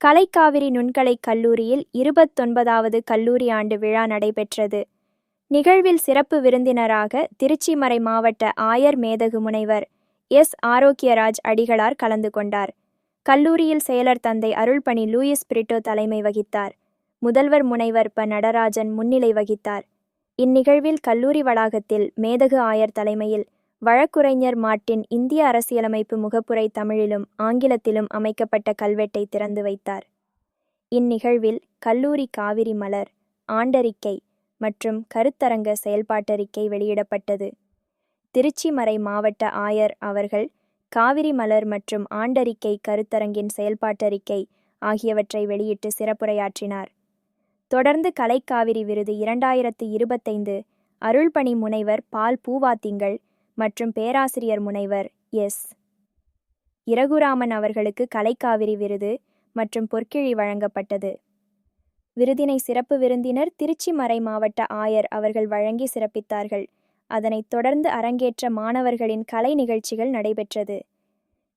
கலைக்காவிரி நுண்கலைக் கல்லூரியில் இருபத்தொன்பதாவது கல்லூரி ஆண்டு விழா நடைபெற்றது. நிகழ்வில் சிறப்பு விருந்தினராக திருச்சிமறை மாவட்ட ஆயர் மேதகு முனைவர் எஸ். ஆரோக்கியராஜ் அடிகளார் கலந்து கொண்டார். கல்லூரியில் செயலர் தந்தை அருள்பணி லூயிஸ் பிரிட்டோ தலைமை வகித்தார். முதல்வர் முனைவர் ப. நடராஜன் முன்னிலை வகித்தார். இந்நிகழ்வில் கல்லூரி வளாகத்தில் மேதகு ஆயர் தலைமையில் வழக்குரைஞர் மார்ட்டின் இந்திய அரசியலமைப்பு முகப்புரை தமிழிலும் ஆங்கிலத்திலும் அமைக்கப்பட்ட கல்வெட்டை திறந்து வைத்தார். இந்நிகழ்வில் கல்லூரி காவிரி மலர் ஆண்டறிக்கை மற்றும் கருத்தரங்க செயல்பாட்டறிக்கை வெளியிடப்பட்டது. திருச்சிமறை மாவட்ட ஆயர் அவர்கள் காவிரி மலர் மற்றும் ஆண்டறிக்கை கருத்தரங்கின் செயல்பாட்டறிக்கை ஆகியவற்றை வெளியிட்டு சிறப்புரையாற்றினார். தொடர்ந்து கலைக்காவிரி விருது இரண்டாயிரத்து இருபத்தைந்து அருள்பணி முனைவர் பால் பூவாத்திங்கள் மற்றும் பேராசிரியர் முனைவர் எஸ். இரகுராமன் அவர்களுக்கு கலைக்காவிரி விருது மற்றும் பொற்கிழி வழங்கப்பட்டது. விருதினை சிறப்பு விருந்தினர் திருச்சி மறை மாவட்ட ஆயர் அவர்கள் வழங்கி சிறப்பித்தார்கள். அதனைத் தொடர்ந்து அரங்கேற்ற மாணவர்களின் கலை நிகழ்ச்சிகள் நடைபெற்றது.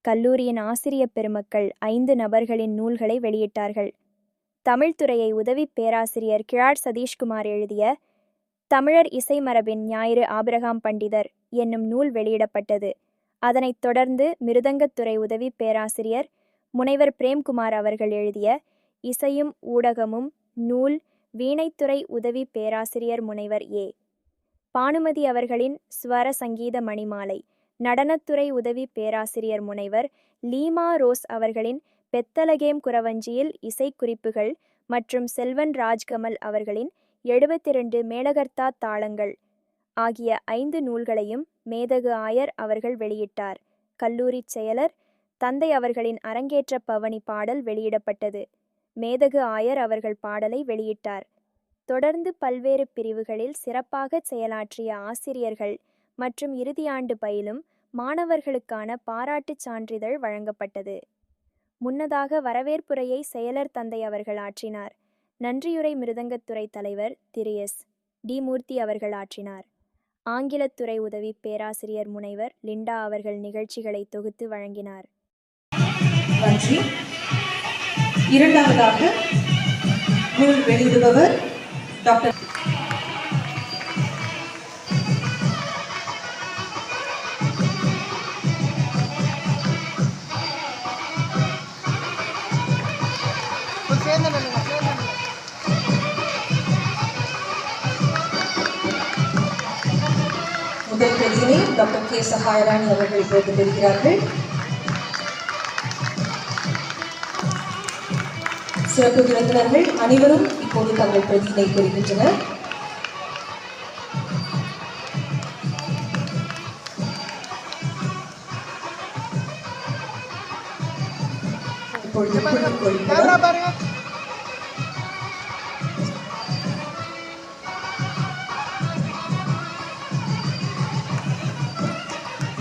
கல்லூரியின் ஆசிரியப் பெருமக்கள் ஐந்து நபர்களின் நூல்களை வெளியிட்டார்கள். தமிழ்துறையை உதவி பேராசிரியர் கிழார் சதீஷ்குமார் எழுதிய தமிழர் இசை மரபின் ஞாயிறு ஆபிரகாம் பண்டிதர் என்னும் நூல் வெளியிடப்பட்டது. அதனைத் தொடர்ந்து மிருதங்கத்துறை உதவி பேராசிரியர் முனைவர் பிரேம்குமார் அவர்கள் எழுதிய இசையும் ஊடகமும் நூல் வீணைத்துறை உதவி பேராசிரியர் முனைவர் ஏ. பானுமதி அவர்களின் ஸ்வர சங்கீத மணிமாலை நடனத்துறை உதவி பேராசிரியர் முனைவர் லீமா ரோஸ் அவர்களின் பெத்தலகேம் குரவஞ்சியில் இசைக்குறிப்புகள் மற்றும் செல்வன் ராஜ்கமல் அவர்களின் எழுபத்திரண்டு மேலகர்த்தா தாளங்கள் ஆகிய ஐந்து நூல்களையும் மேதகு ஆயர் அவர்கள் வெளியிட்டார். கல்லூரிச் செயலர் தந்தை அவர்களின் அரங்கேற்ற பவனி பாடல் வெளியிடப்பட்டது. மேதகு ஆயர் அவர்கள் பாடலை வெளியிட்டார். தொடர்ந்து பல்வேறு பிரிவுகளில் சிறப்பாக செயலாற்றிய ஆசிரியர்கள் மற்றும் இறுதியாண்டு பயிலும் மாணவர்களுக்கான பாராட்டுச் சான்றிதழ் வழங்கப்பட்டது. முன்னதாக வரவேற்புரையை செயலர் தந்தை அவர்கள் ஆற்றினார். நன்றியுரை மிருதங்கத்துறை தலைவர் திரு. எஸ். டி. மூர்த்தி அவர்கள் ஆற்றினார். ஆங்கிலத்துறை உதவி பேராசிரியர் முனைவர் லிண்டா அவர்கள் நிகழ்ச்சிகளை தொகுத்து வழங்கினார். நன்றி இரண்டாவதாக நூல் வெளியிடுபவர் டாக்டர் முதல் பிரதியினை டாக்டர் கே சகாயராணி அவர்கள் இப்பொழுது பெறுகிறார்கள் சிறப்பு விருந்தினர்கள் அனைவரும் இப்போது தங்கள் பிரதியினை பெறுகின்றனர் இப்பொழுது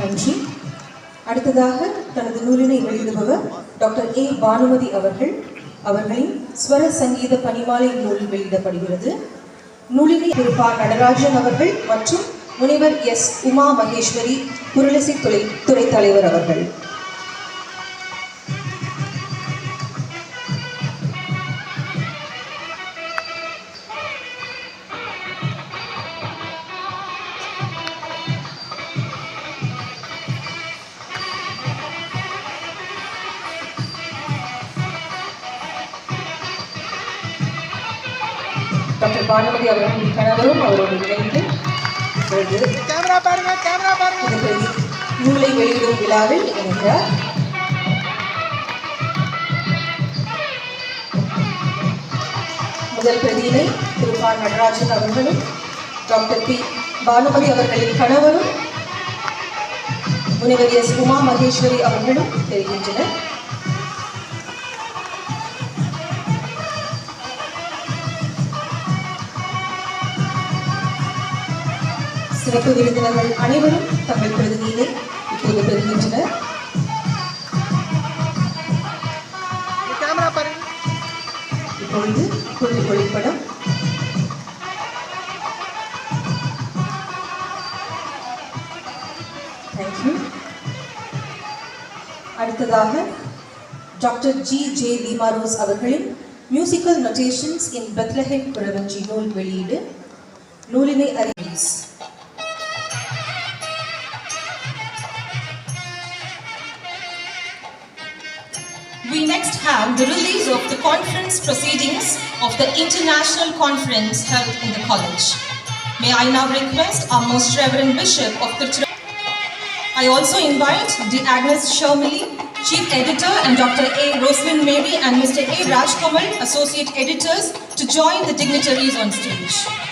நன்றி. அடுத்ததாக தனது நூலினை வெளியிடுபவர் டாக்டர் ஏ. பானுமதி அவர்கள். அவர்களின் ஸ்வர சங்கீத பணிமாலை நூல் வெளியிடப்படுகிறது. நூலினை திருப்பா நடராஜன் அவர்கள் மற்றும் முனைவர் எஸ். உமா மகேஸ்வரி குரலிசை துறை துறை தலைவர் அவர்கள். டாக்டர் பானுமதி அவர்களின் கணவரும் அவரோடு இணைந்து கேமரா பாருங்க கேமரா பாருங்க. நூலை வெளியிடும் விழாவில் இணைகிறார் முதல் பிரதியினை திருப்பா நடராஜன் அவர்களும் டாக்டர் பி. பானுமதி அவர்களின் கணவரும் முனைவர் எஸ். உமா மகேஸ்வரி அவர்களும் தெரிகின்றனர். சிறப்பு விருந்தினர்கள் அனைவரும் தங்கள் பிரதிநிதியை இப்போது பெறுகின்றனர் இப்பொழுது குழு ஒளிப்படம். தேங்க்யூ அடுத்ததாக டாக்டர் ஜி ஜே லீமாரோஸ் அவர்களின் musical notations in Bethlehem Kuravanji நூல் வெளியீடு. நூலினை அறிவீஸ் next have the release of the conference proceedings of the international conference held in the college. May I now request our most reverend bishop of the I also invite D. Agnes Shermily, Chief Editor, and Dr. A. Roslyn Mary and Mr. A. Rajkamal, Associate Editors, to join the dignitaries on stage.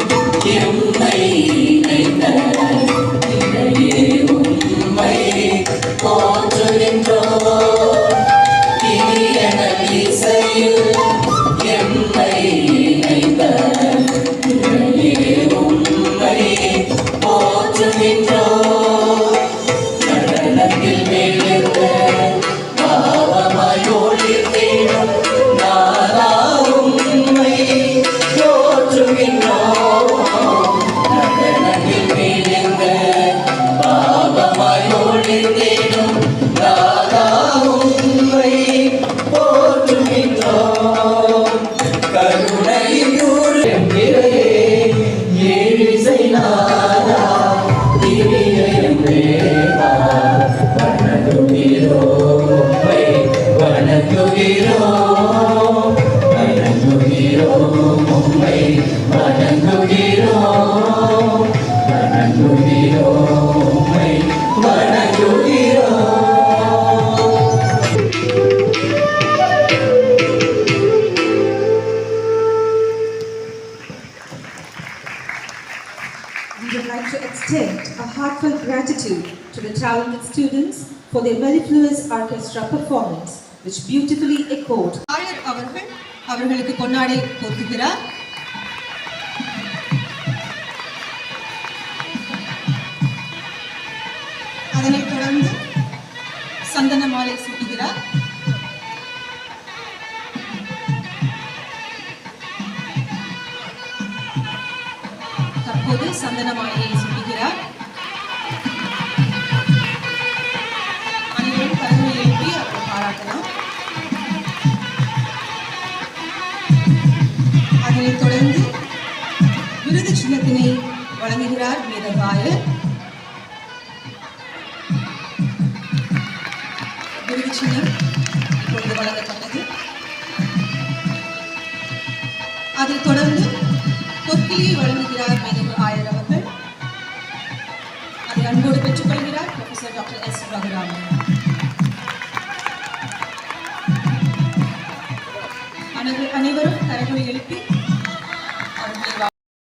For their mellifluous orchestra performance, which beautifully echoed. ஆயர் அவர்கள் அவர்களுக்கு பொன்னாடை போர்த்துகிறார் அதனைத் தொடர்ந்து சந்தன மாலை சூட்டுகிறார். தற்போது சந்தன மாலையை சூட்டுகிறார். அதனைத் தொடர்ந்து விருது சின்னத்தினை வழங்குகிறார் வேதபாயர் விருது சின்னம் இப்பொழுது வழங்கப்பட்டது. அதைத் தொடர்ந்து பொற்கிளியை வழங்குகிறார் மேதகு ஆயர் அவர்கள். அதை அன்போடு பெற்றுக்கொள்கிறார் ப்ரொஃபசர் டாக்டர் எஸ் ரகுராமன். அனைவரும் அனைவரும் கரங்களை எழுப்பி